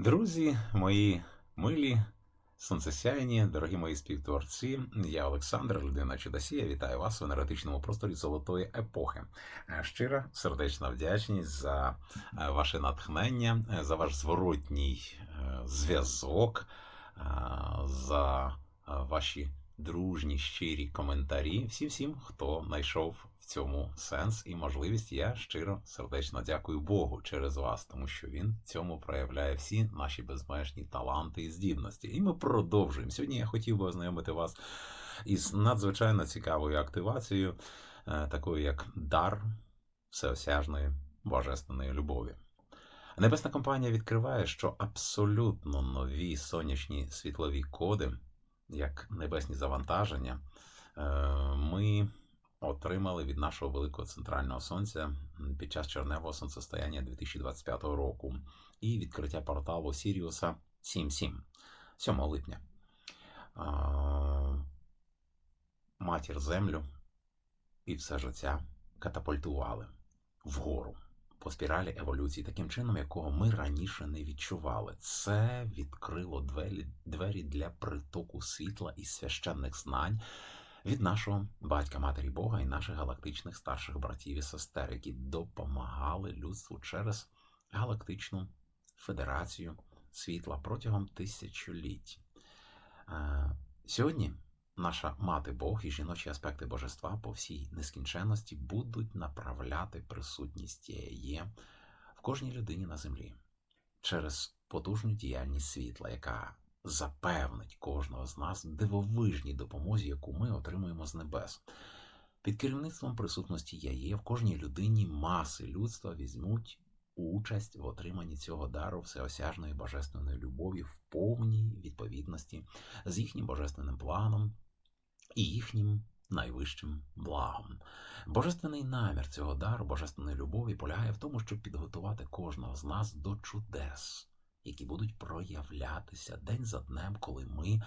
Друзі, мої милі, сонцесяйні, дорогі мої співтворці, я Олександр, людина Чудосія. Вітаю вас в енергетичному просторі золотої епохи. Е, Щира сердечна вдячність за е, ваше натхнення, е, за ваш зворотній зв'язок, за ваші дружні, щирі коментарі. Всім всім, хто знайшов в цьому сенс і можливість, я щиро сердечно дякую Богу через вас, тому що він цьому проявляє всі наші безмежні таланти і здібності. І ми продовжуємо. Сьогодні я хотів би ознайомити вас із надзвичайно цікавою активацією, е, такою як дар всеосяжної божественної любові. Небесна компанія відкриває, що абсолютно нові сонячні світлові коди, як небесні завантаження, е, ми отримали від нашого великого центрального сонця під час червневого сонцестояння 2025 року і відкриття порталу Сіріуса 77 7 липня. Матір Землю і все життя катапультували вгору по спіралі еволюції, таким чином, якого ми раніше не відчували. Це відкрило двері, двері для притоку світла і священних знань від нашого батька Матері Бога і наших галактичних старших братів і сестер, які допомагали людству через галактичну федерацію світла протягом тисячоліть. Е, Сьогодні наша мати Бог і жіночі аспекти божества по всій нескінченності будуть направляти присутність Є в кожній людині на землі через потужну діяльність світла, яка запевнить кожного з нас дивовижній допомозі, яку ми отримуємо з небес. Під керівництвом присутності Яє в кожній людині маси людства візьмуть участь в отриманні цього дару всеосяжної божественної любові в повній відповідності з їхнім божественним планом і їхнім найвищим благом. Божественний намір цього дару, божественної любові полягає в тому, щоб підготувати кожного з нас до чудес, які будуть проявлятися день за днем, коли ми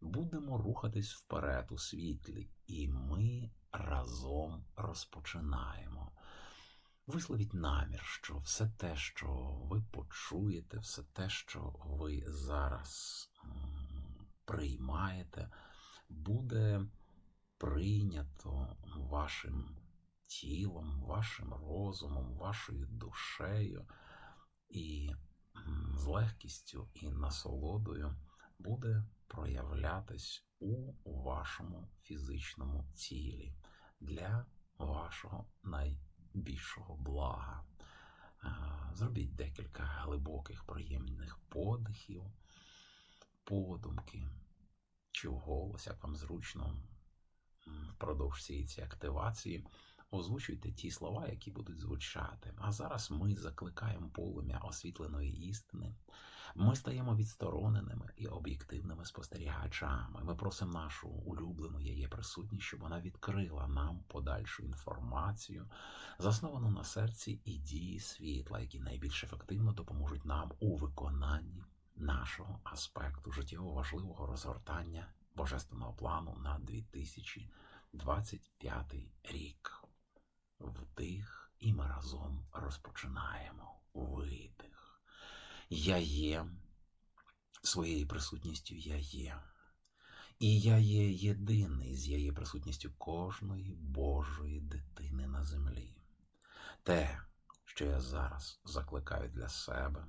будемо рухатись вперед у світлі, і ми разом розпочинаємо. Висловіть намір, що все те, що ви почуєте, все те, що ви зараз приймаєте, буде прийнято вашим тілом, вашим розумом, вашою душею, і з легкістю і насолодою буде проявлятись у вашому фізичному тілі для вашого найбільшого блага. Е, Зробіть декілька глибоких приємних подихів, подумки чи вголос, як вам зручно впродовж цієї цієї активації. Озвучуйте ті слова, які будуть звучати. А зараз ми закликаємо полум'я освітленої істини. Ми стаємо відстороненими і об'єктивними спостерігачами. Ми просимо нашу улюблену її присутність, щоб вона відкрила нам подальшу інформацію, засновану на серці і дії світла, які найбільш ефективно допоможуть нам у виконанні нашого аспекту життєво важливого розгортання божественного плану на 2025 рік. Вдих, і ми разом розпочинаємо. Видих. Я є своєю присутністю я є. І я є єдиний з її присутністю кожної Божої дитини на землі. Те, що я зараз закликаю для себе,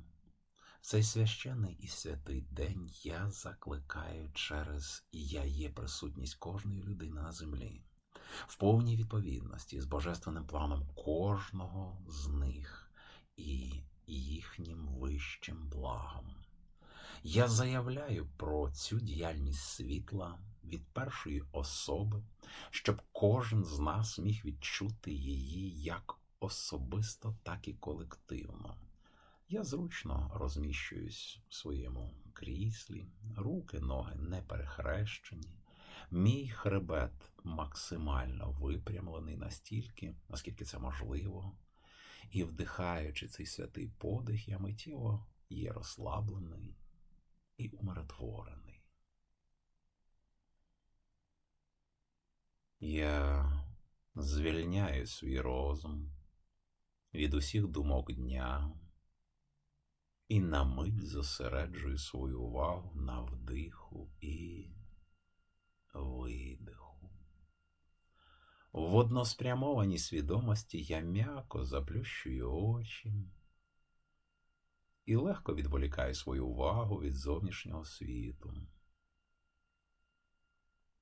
цей священний і святий день я закликаю через я є присутність кожної людини на землі в повній відповідності з божественним планом кожного з них і їхнім вищим благом. Я заявляю про цю діяльність світла від першої особи, щоб кожен з нас міг відчути її як особисто, так і колективно. Я зручно розміщуюсь в своєму кріслі, руки, ноги не перехрещені. Мій хребет максимально випрямлений настільки, наскільки це можливо, і вдихаючи цей святий подих, я миттєво є розслаблений і умиротворений. Я звільняю свій розум від усіх думок дня, і на мить зосереджую свою увагу на вдиху і видиху. В односпрямованій свідомості я м'яко заплющую очі і легко відволікаю свою увагу від зовнішнього світу.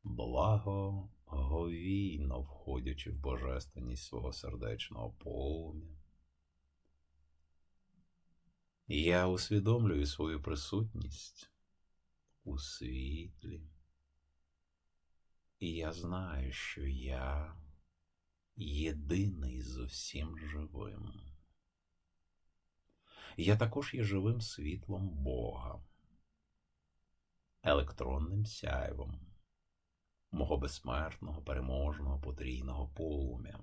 Благо говійно входячи в божественність свого сердечного полум'я. Я усвідомлюю свою присутність у світлі, і я знаю, що я єдиний з усім живим. Я також є живим світлом Бога, електронним сяйвом мого безсмертного, переможного, потрійного полум'я,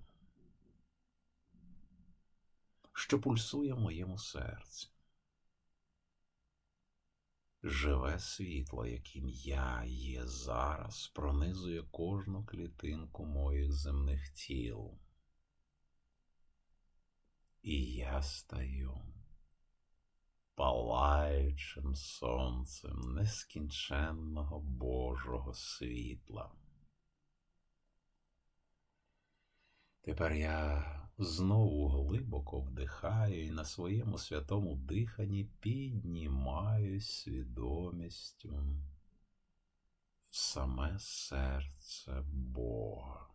що пульсує в моєму серці. Живе світло, яким я є зараз, пронизує кожну клітинку моїх земних тіл. І я стаю палаючим сонцем нескінченного Божого світла. Тепер я знову глибоко вдихаю і на своєму святому диханні піднімаюсь свідомістю в саме серце Бога.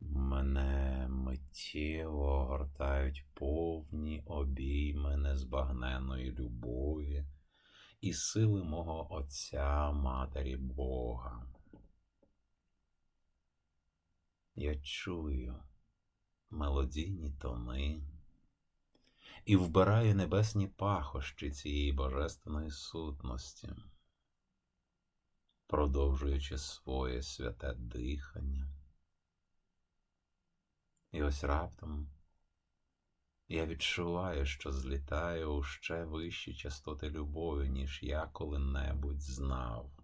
Мене миттєво огортають повні обійми незбагненної любові і сили мого Отця Матері Бога. Я чую мелодійні тони і вбираю небесні пахощі цієї божественної сутності, продовжуючи своє святе дихання. І ось раптом я відчуваю, що злітаю у ще вищі частоти любові, ніж я коли-небудь знав.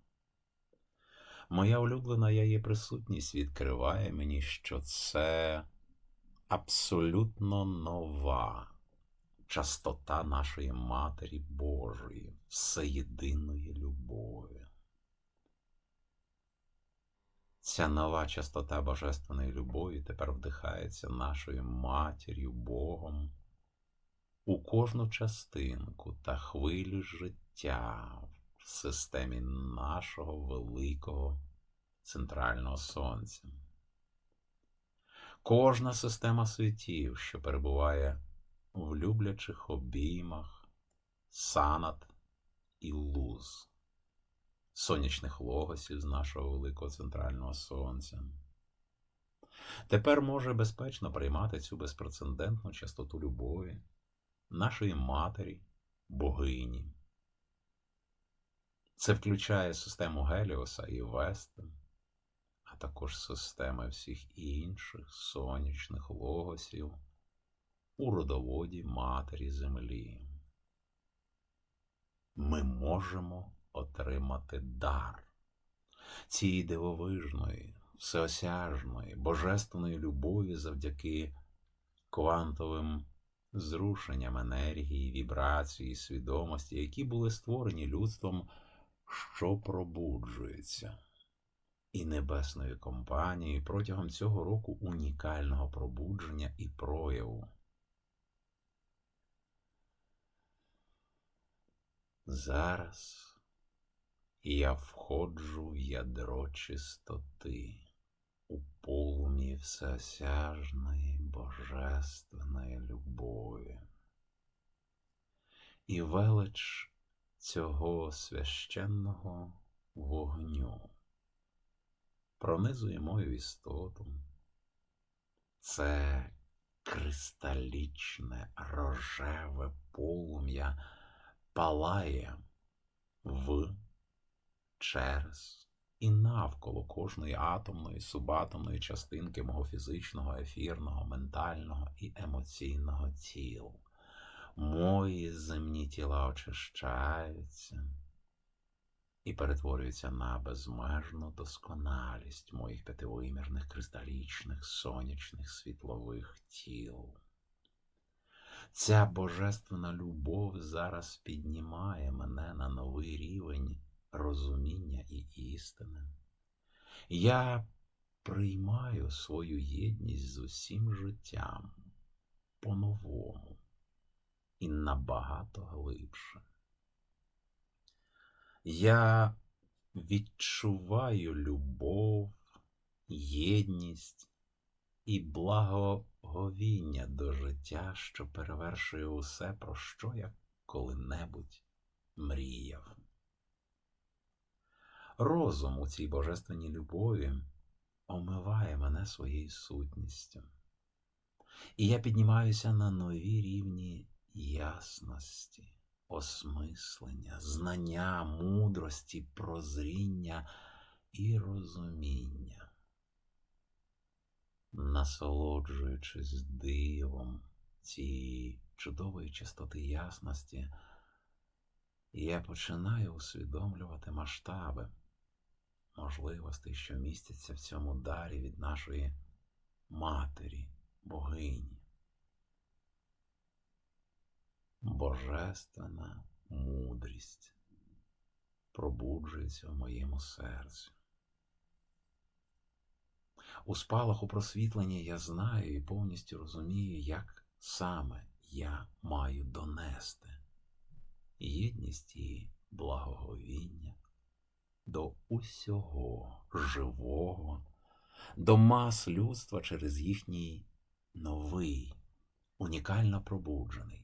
Моя улюблена я є присутність відкриває мені, що це абсолютно нова частота нашої Матері Божої, всеєдиної любові. Ця нова частота Божественної любові тепер вдихається нашою матір'ю Богом у кожну частинку та хвилю життя в системі нашого великого центрального сонця. Кожна система світів, що перебуває в люблячих обіймах, санат і луз, сонячних логосів з нашого великого центрального сонця. Тепер може безпечно приймати цю безпрецедентну частоту любові нашої матері, богині. Це включає систему Геліоса і Веста, а також системи всіх інших сонячних логосів у родоводі Матері Землі. Ми можемо отримати дар цієї дивовижної, всеосяжної, божественної любові завдяки квантовим зрушенням енергії, вібрації, свідомості, які були створені людством що пробуджується, і небесною компанією протягом цього року унікального пробудження і прояву. Зараз я входжу в ядро чистоти, у полум'ї всеосяжної божественної любові. І велич цього священного вогню пронизує мою істоту. Це кристалічне рожеве полум'я палає в через і навколо кожної атомної, субатомної частинки мого фізичного, ефірного, ментального і емоційного тіла мої земні тіла очищаються і перетворюються на безмежну досконалість моїх п'ятивимірних кристалічних сонячних світлових тіл. Ця божественна любов зараз піднімає мене на новий рівень розуміння і істини. Я приймаю свою єдність з усім життям по-новому і набагато глибше. Я відчуваю любов, єдність і благоговіння до життя, що перевершує усе, про що я коли-небудь мріяв. Розум у цій божественній любові омиває мене своєю сутністю. І я піднімаюся на нові рівні ясності, осмислення, знання, мудрості, прозріння і розуміння. Насолоджуючись дивом цієї чудової чистоти ясності, я починаю усвідомлювати масштаби можливостей, що містяться в цьому дарі від нашої матері, богині. Божественна мудрість пробуджується в моєму серці. У спалаху просвітлення я знаю і повністю розумію, як саме я маю донести єдність і благоговіння до усього живого, до мас людства через їхній новий, унікально пробуджений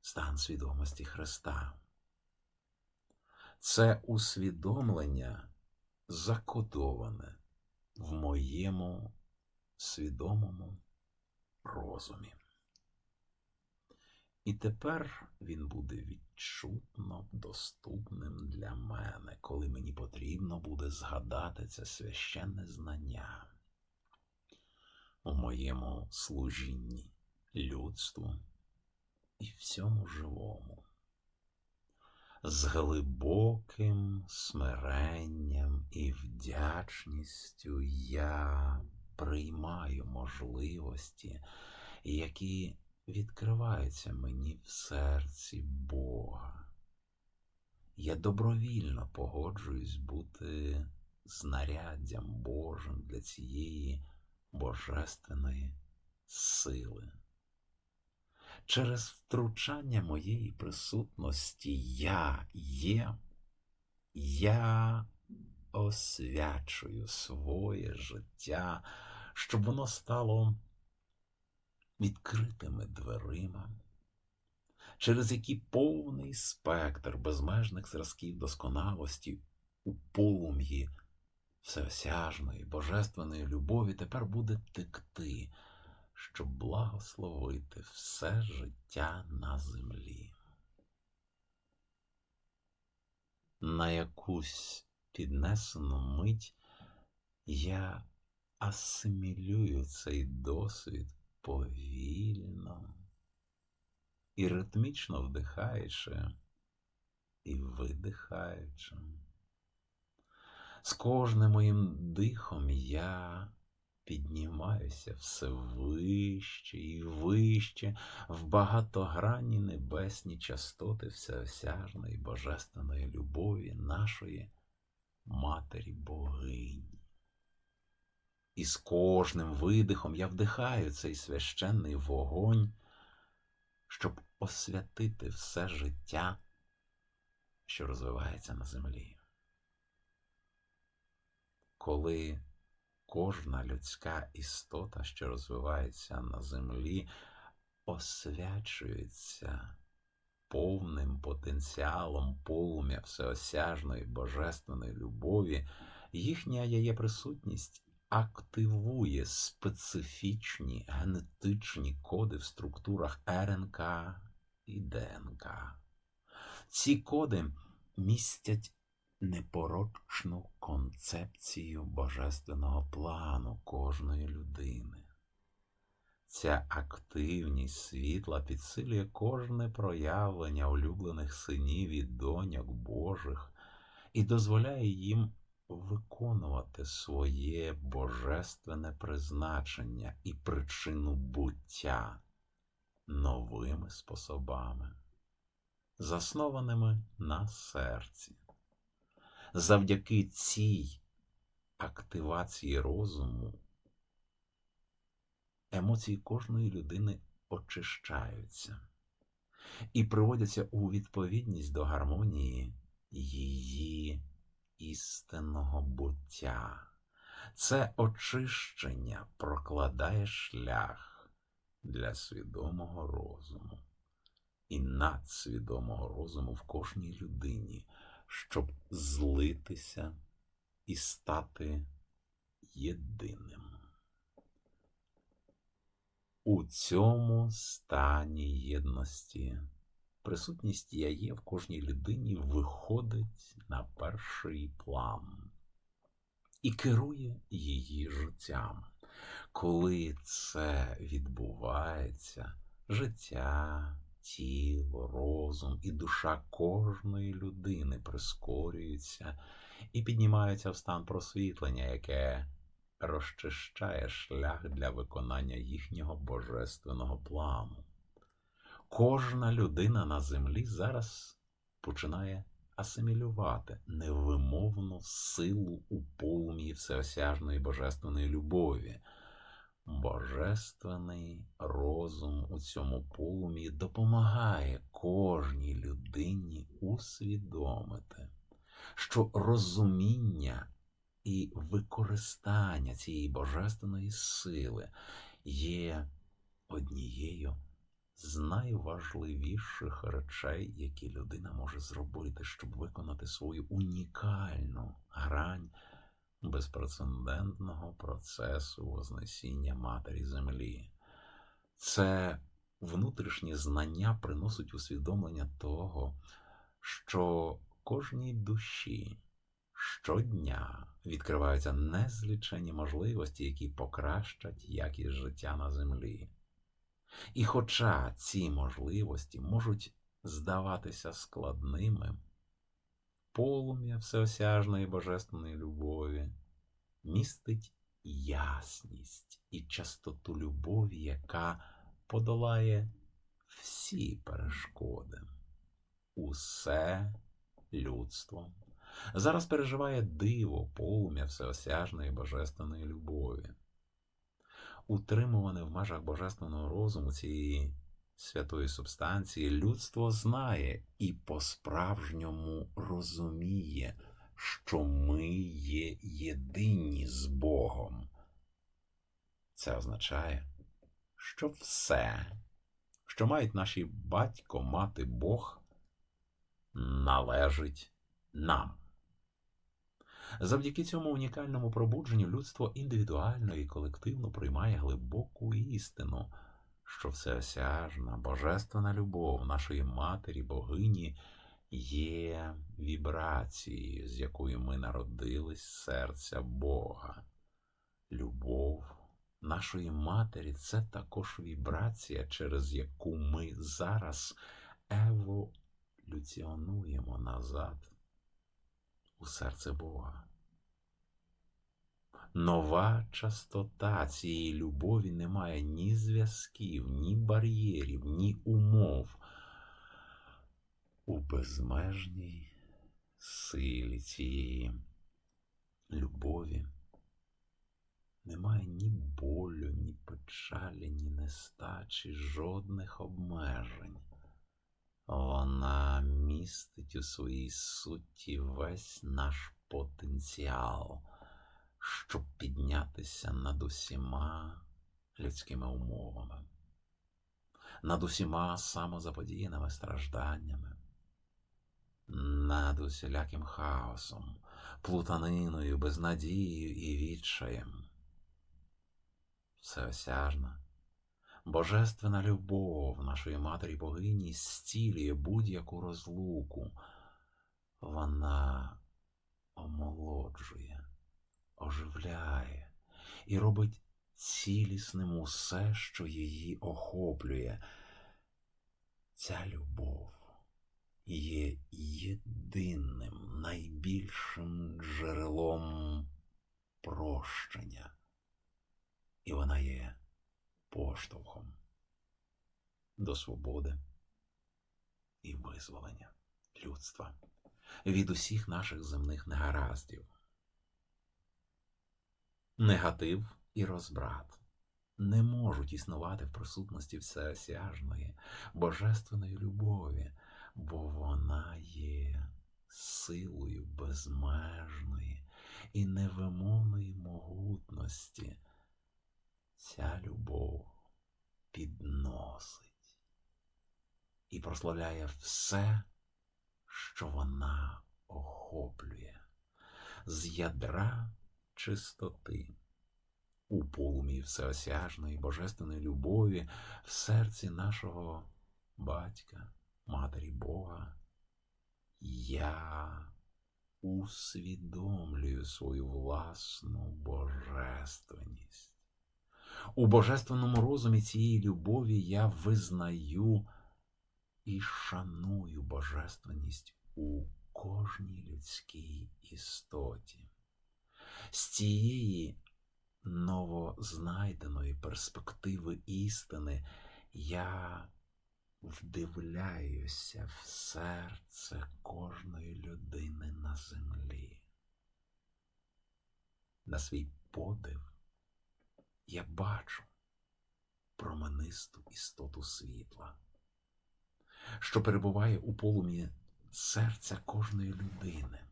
стан свідомості Христа. Це усвідомлення закодоване в моєму свідомому розумі. І тепер він буде відчутно доступним для мене, коли мені потрібно буде згадати це священне знання у моєму служінні людству і всьому живому. З глибоким смиренням і вдячністю я приймаю можливості, які відкриваються мені в серці Бога. Я добровільно погоджуюсь бути знаряддям Божим для цієї божественної сили. Через втручання моєї присутності я є, я освячую своє життя, щоб воно стало відкритими дверима, через які повний спектр безмежних зразків досконалості у полум'ї всеосяжної, божественної любові тепер буде текти, щоб благословити все життя на землі. На якусь піднесену мить я асимілюю цей досвід повільно і ритмічно вдихаючи і видихаючи. З кожним моїм дихом я піднімаюся все вище і вище в багатогранні небесні частоти всеосяжної божественної любові нашої Матері Богині. І з кожним видихом я вдихаю цей священний вогонь, щоб освятити все життя, що розвивається на землі. Коли кожна людська істота, що розвивається на землі, освячується повним потенціалом полум'я всеосяжної божественної любові, їхня є присутність активує специфічні генетичні коди в структурах РНК і ДНК. Ці коди містять непорочну концепцію божественного плану кожної людини. Ця активність світла підсилює кожне проявлення улюблених синів і доньок Божих і дозволяє їм виконувати своє божественне призначення і причину буття новими способами, заснованими на серці. Завдяки цій активації розуму емоції кожної людини очищаються і приводяться у відповідність до гармонії її істинного буття. Це очищення прокладає шлях для свідомого розуму і надсвідомого розуму в кожній людині, щоб злитися і стати єдиним. У цьому стані єдності присутність я є в кожній людині виходить на перший план і керує її життям. Коли це відбувається, життя, тіло, розум і душа кожної людини прискорюються і піднімаються в стан просвітлення, яке розчищає шлях для виконання їхнього божественного плану. Кожна людина на землі зараз починає асимілювати невимовну силу у полум'ї всеосяжної божественної любові. Божественний розум у цьому полум'ї допомагає кожній людині усвідомити, що розуміння і використання цієї божественної сили є однією з найважливіших речей, які людина може зробити, щоб виконати свою унікальну грань безпрецедентного процесу Вознесіння Матері Землі. Це внутрішнє знання приносить усвідомлення того, що кожній душі щодня відкриваються незлічені можливості, які покращать якість життя на землі. І хоча ці можливості можуть здаватися складними, полум'я всеосяжної божественної любові містить ясність і частоту любові, яка подолає всі перешкоди. Усе людство зараз переживає диво полум'я всеосяжної божественної любові. Утримуване в межах божественного розуму цієї святої субстанції, людство знає і по-справжньому розуміє, що ми є єдині з Богом. Це означає, що все, що мають наші батько, мати Бог, належить нам. Завдяки цьому унікальному пробудженню людство індивідуально і колективно приймає глибоку істину, що всеосяжна, божественна любов нашої матері, богині є вібрацією, з якою ми народились серця Бога. Любов нашої матері це також вібрація, через яку ми зараз еволюціонуємо назад у серце Бога. Нова частота цієї любові не має ні зв'язків, ні бар'єрів, ні умов. У безмежній силі цієї любові немає ні болю, ні печалі, ні нестачі, жодних обмежень. Вона містить у своїй суті весь наш потенціал, щоб піднятися над усіма людськими умовами, над усіма самозаподіяними стражданнями, над усіляким хаосом, плутаниною, безнадією і відчаєм. Всеосяжна Божественна любов нашої матері богині зцілює будь-яку розлуку. Вона омолоджує, оживляє і робить цілісним усе, що її охоплює. Ця любов є єдиним найбільшим джерелом прощення, і вона є поштовхом до свободи і визволення людства від усіх наших земних негараздів. Негатив і розбрат не можуть існувати в присутності всеосяжної, божественної любові, бо вона є силою безмежної і невимовної могутності. Ця любов підносить і прославляє все, що вона охоплює з ядра чистоти у полумі всеосяжної божественної любові в серці нашого батька, Матері Бога. Я усвідомлюю свою власну божественність. У божественному розумі цієї любові я визнаю і шаную божественність у кожній людській істоті. З цієї новознайденої перспективи істини я вдивляюся в серце кожної людини на землі. На свій подив я бачу променисту істоту світла, що перебуває у полумі серця кожної людини.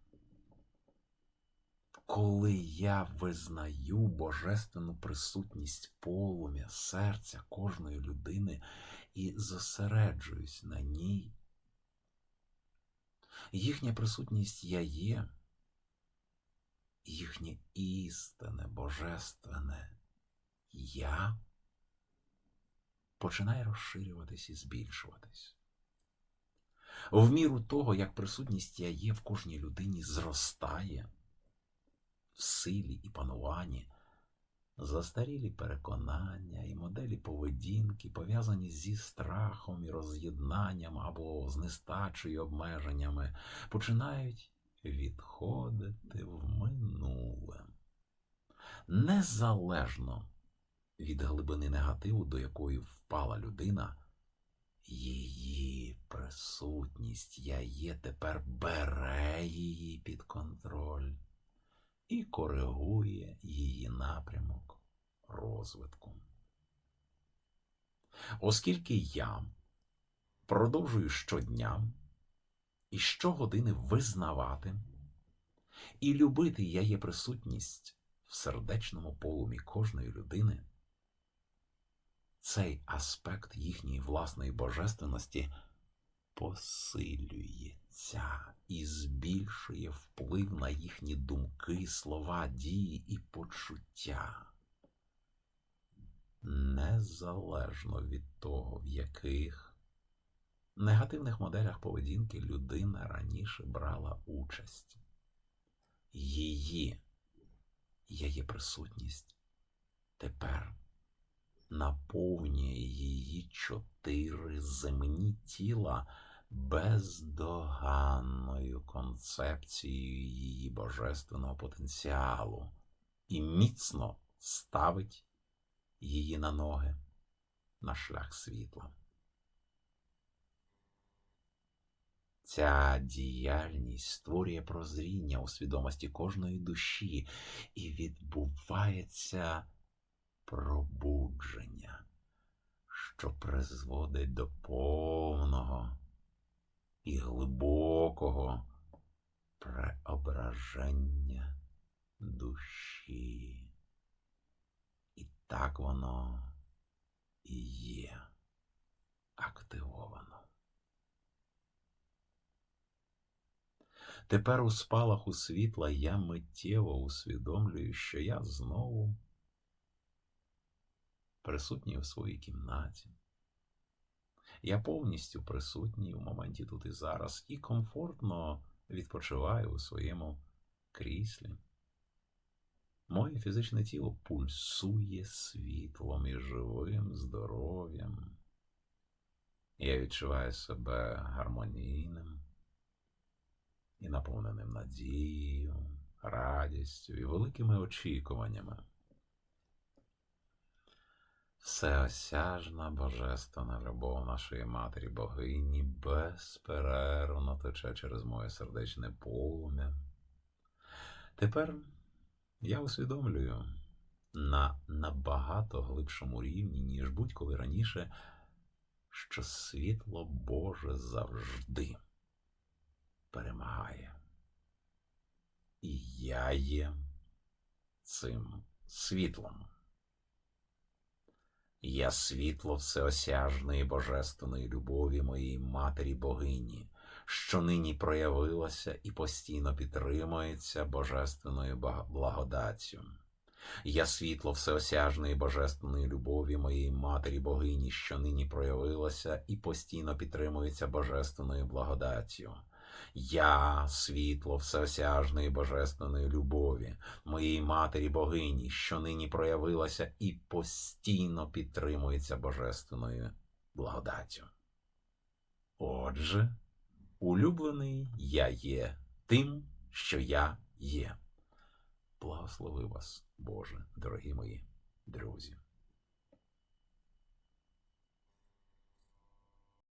Коли я визнаю божественну присутність полум'я серця кожної людини і зосереджуюсь на ній, їхня присутність я є, їхнє істинне, божественне я починає розширюватись і збільшуватись. В міру того, як присутність я є в кожній людині зростає в силі і пануванні, застарілі переконання і моделі поведінки, пов'язані зі страхом і роз'єднанням або з нестачею обмеженнями, починають відходити в минуле. Незалежно від глибини негативу, до якої впала людина, її присутність я є тепер бере її під контроль і коригує її напрямок розвитку. Оскільки я продовжую щодня і щогодини визнавати і любити я є присутність в сердечному полумі кожної людини, цей аспект їхньої власної божественності посилюється і збільшує вплив на їхні думки, слова, дії і почуття. Незалежно від того, в яких негативних моделях поведінки людина раніше брала участь. Її її присутність тепер наповнює її чотири земні тіла бездоганною концепцією її божественного потенціалу і міцно ставить її на ноги на шлях світла. Ця діяльність створює прозріння у свідомості кожної душі і відбувається пробудження, що призводить до повного і глибокого преображення душі. І так воно і є активовано. Тепер у спалаху світла я миттєво усвідомлюю, що я знову присутній у своїй кімнаті. Я повністю присутній у моменті тут і зараз і комфортно відпочиваю у своєму кріслі. Моє фізичне тіло пульсує світлом і живим здоров'ям. Я відчуваю себе гармонійним і наповненим надією, радістю і великими очікуваннями. Всеосяжна божественна любов нашої матері богині безперервно тече через моє сердечне полум'я. Тепер я усвідомлюю на набагато глибшому рівні, ніж будь-коли раніше, що світло Боже завжди перемагає. І я є цим світлом. Я світло всеосяжної божественної любові моєї матері богині, що нині проявилося і постійно підтримується божественною благодаттю. Я світло всеосяжної божественної любові моєї матері богині, що нині проявилося і постійно підтримується божественною благодаттю. Я світло всеосяжної божественної любові моєї матері богині, що нині проявилася і постійно підтримується божественною благодаттю. Отже, улюблений я є тим, що я є. Благослови вас, Боже, дорогі мої друзі.